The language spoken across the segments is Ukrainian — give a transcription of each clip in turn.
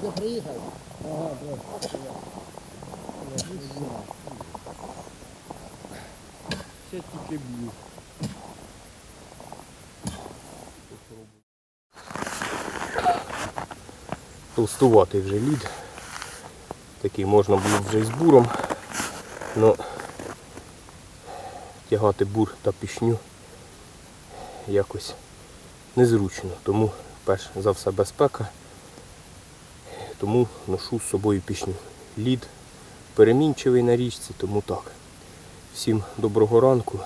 тільки приїхав. Ага, Ще тільки б'ю. Толстуватий вже лід. Такий можна було вже і з буром. Но тягати бур та пішню якось незручно. Тому перш за все безпека. Тому ношу з собою пішню. Лід перемінчивий на річці, тому так. Всім доброго ранку.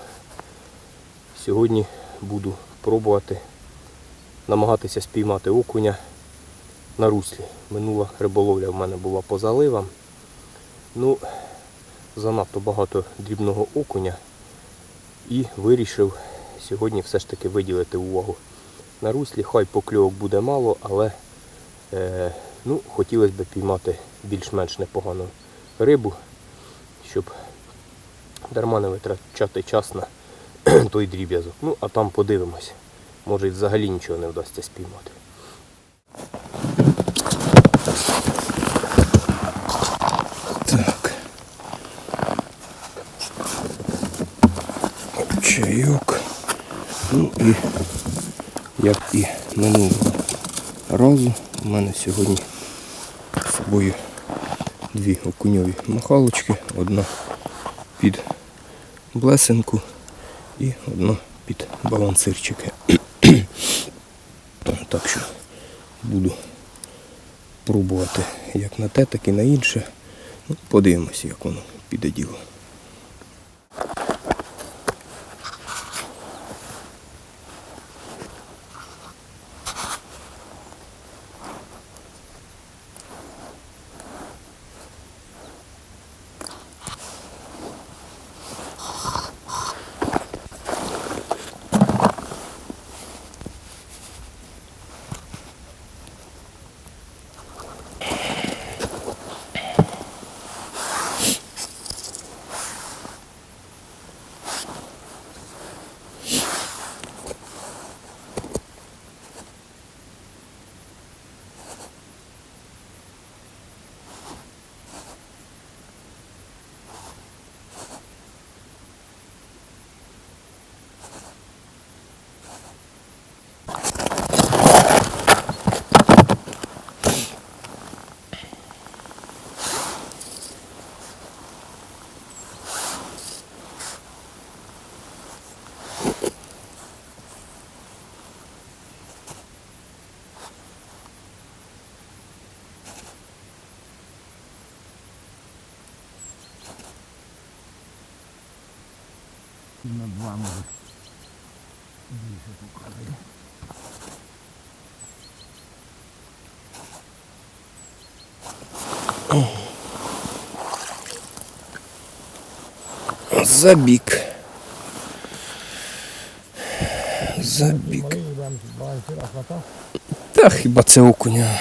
Сьогодні буду пробувати намагатися спіймати окуня на руслі. Минула риболовля в мене була по заливам. Ну, занадто багато дрібного окуня і вирішив сьогодні все ж таки виділити увагу на руслі. Хай покльовок буде мало, але е, ну, хотілося б піймати більш-менш непогану рибу, щоб дарма не витрачати час на той дріб'язок. Ну, а там подивимось. Може і взагалі нічого не вдасться спіймати. Так. Чайок. Ну і як і минулого разу, у мене сьогодні собою дві окуньові махалочки. Одна під блесенку і одна під балансирчики. Так що буду пробувати як на те, так і на інше. Ну, подивимося, як воно піде діло. На два може. Більше показує. Забік. Забік. Та хіба це окуня.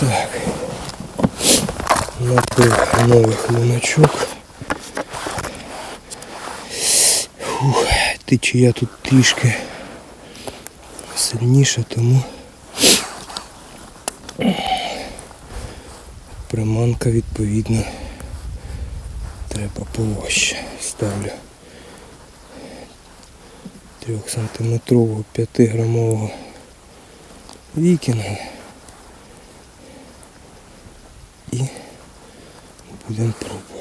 Так. Напив нових луночок. Течія тут трішки сильніша, тому приманка відповідно треба поважче. Ставлю 3 сантиметрового 5 грамового вікінга і будемо пробувати.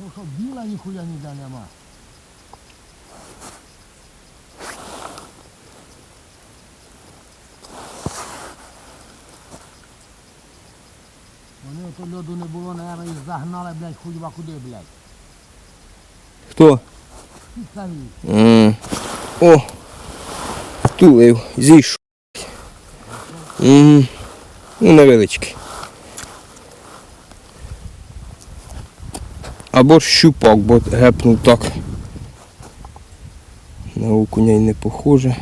Що, біла ніхуя ніде нема. Вони ото льоду не було, наверное, їх загнали, блядь, хуйва куди, блядь. Хто? Самі. М. О, втулив, зійшов. Угу. Ну, невеличкий. Або щупак, бо гепнув так. На окуня й не похоже.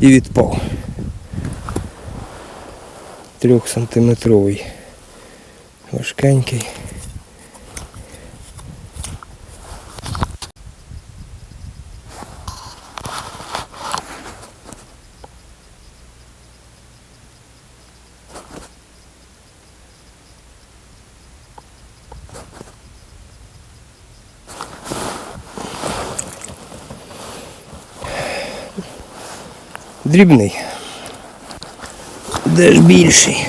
І відпав. Трьохсантиметровий. Важкенький. Дрібний. Де ж більший?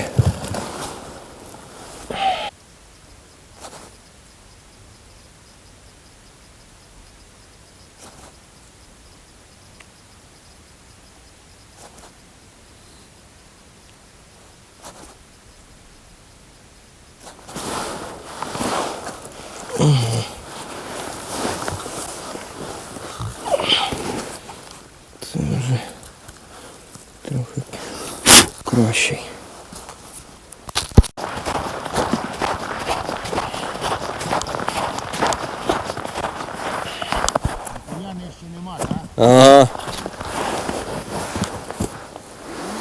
Так? Ага.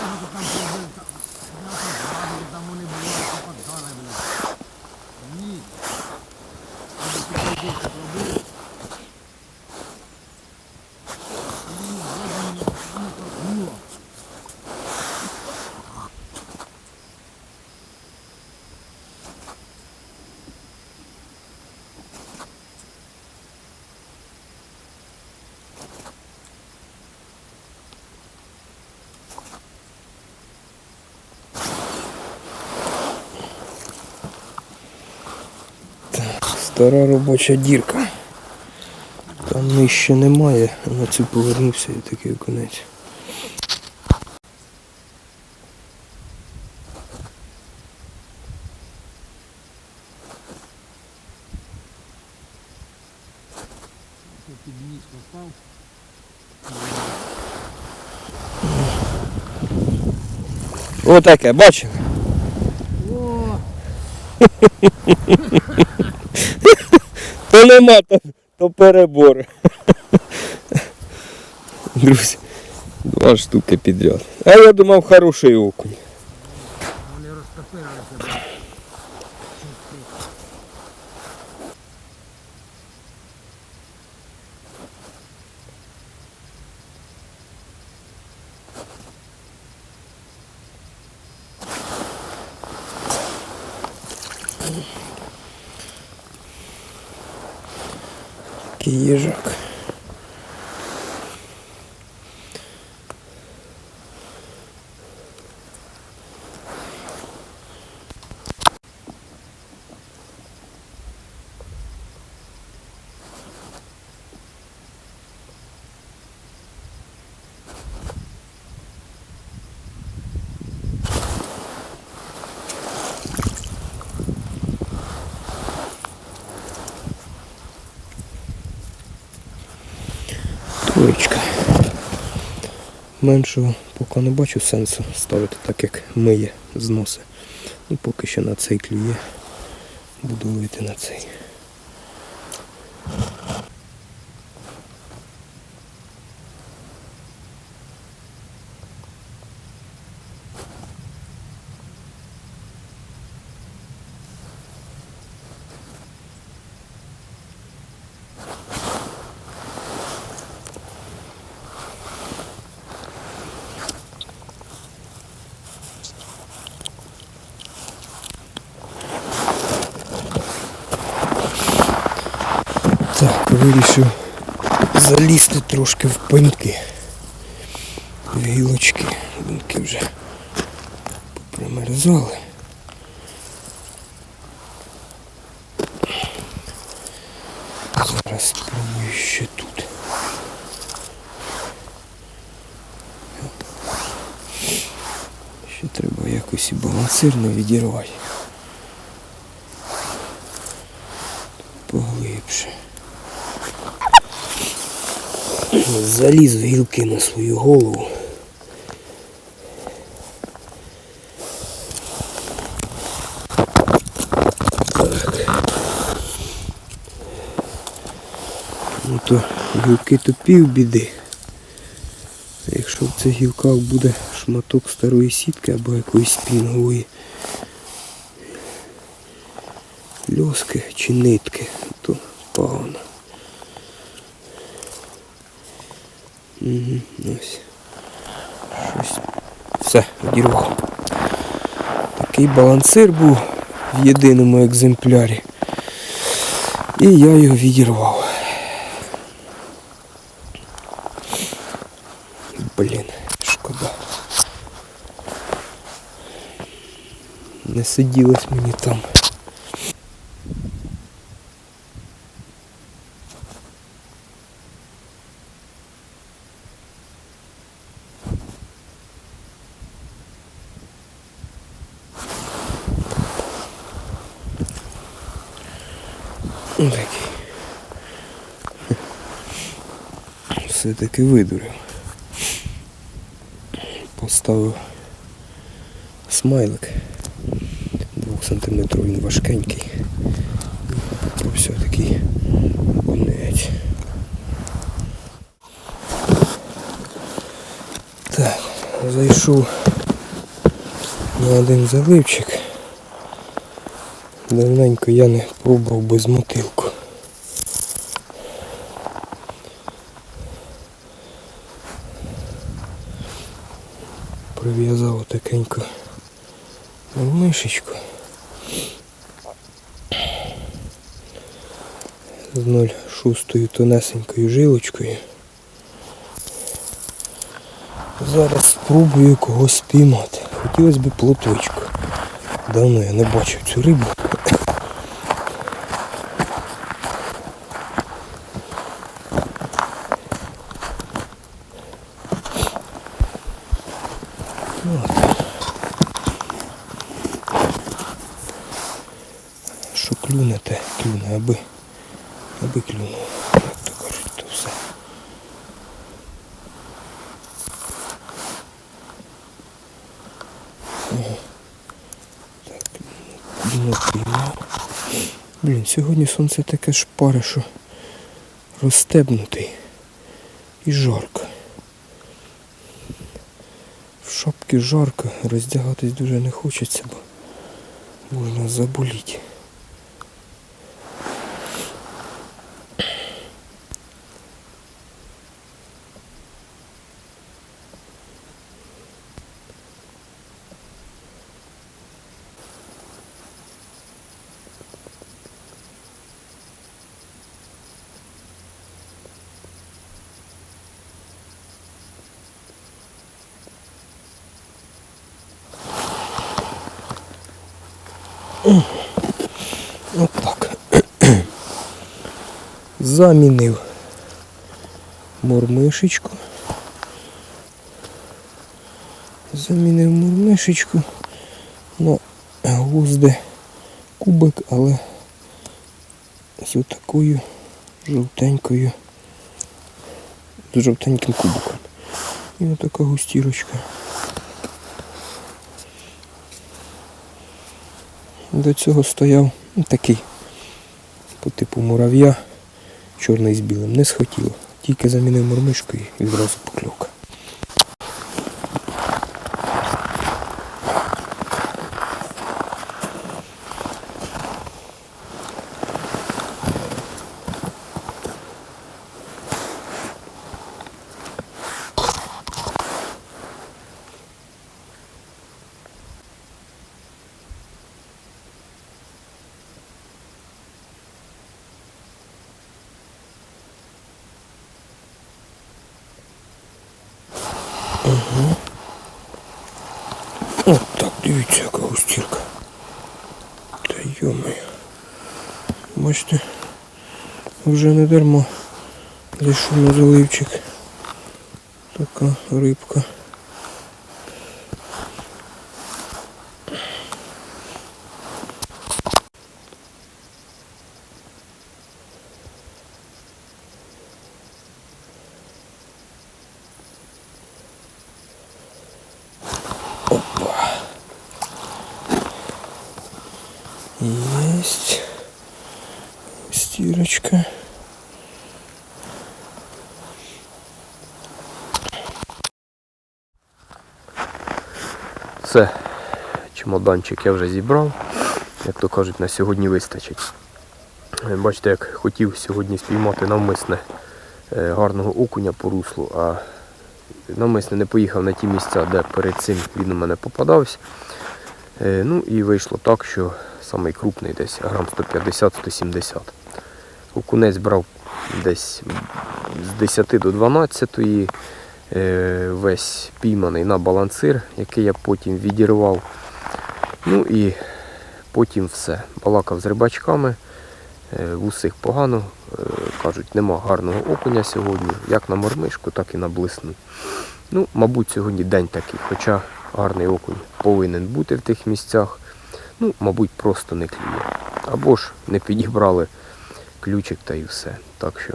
Може там пробив, там, я так згадую, там вони були, що поддали, блядь. Ні. Може, ти пробив, ти пробив. Ні, вроде мене не торкнуло. Стара робоча дірка. Там нижче немає, на цю повернувся і такий конець. Отаке, бачили? О, Нема, то, то перебор. Друзі, два штуки підряд. А я думав хороший окунь. Такий. Троєчка. Меншого поки не бачу сенсу ставити так, як миє зноси. Ну, поки що на цей клює. Буду ловити на цей. вирішив залізти трошки в пеньки. В гілочки. Пеньки вже примерзали. Зараз спробую ще тут. Ще треба якось і балансирно відірвати. Заліз в гілки на свою голову. Ну то гілки то пів біди. Якщо в цих гілках буде шматок старої сітки або якоїсь спінгової льоски чи нитки, то погано. Угу, ось. Щось. Все, одірвав. Такий балансир був в єдиному екземплярі. І я його відірвав. Блін, шкода. Не сиділось мені там. Ну, Такий. Все-таки видурив. Поставив смайлик. Двох сантиметрів він важкенький. Все-таки онець. Так, зайшов на один заливчик. Давненько я не пробував без мотилку. 0,6 тонесенькою жилочкою. Зараз спробую когось спіймати. Хотілося б плоточку. Давно я не бачив цю рибу. Що клюне, те клюне, аби, аби клюнуло. Як то кажуть, то все. Ага. Так, ну, піймав. Блін, сьогодні сонце таке шпаре, що розстебнутий і жарко. В шапці жарко, роздягатись дуже не хочеться, бо можна заболіти. От так. Замінив мурмишечку. Замінив мурмишечку на гвозди кубик, але з отакою жовтенькою, з жовтеньким кубиком. І отака густірочка. До цього стояв такий по типу мурав'я, чорний з білим. Не схотіло. Тільки замінив мормишку і відразу покльовка. От так, дивіться, яка густірка. Та йомаю. Бачите, вже не дарма зайшов на заливчик. Така рибка. Все, чемоданчик я вже зібрав. Як то кажуть, на сьогодні вистачить. Е, Бачите, як хотів сьогодні спіймати навмисне е, гарного окуня по руслу, а навмисне не поїхав на ті місця, де перед цим він у мене попадався. Е, Ну і вийшло так, що самий крупний десь грам 150-170. Окунець брав десь з 10 до 12, е, весь пійманий на балансир, який я потім відірвав. Ну і потім все. Балакав з рибачками, е, в усіх погано. Е, Кажуть, нема гарного окуня сьогодні, як на мормишку, так і на блисну. Ну, мабуть, сьогодні день такий, хоча гарний окунь повинен бути в тих місцях. Ну, мабуть, просто не клює. Або ж не підібрали ключик та і все. Так що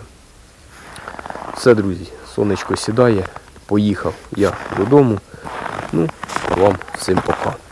все, друзі, сонечко сідає, поїхав я додому. Ну, вам всім пока.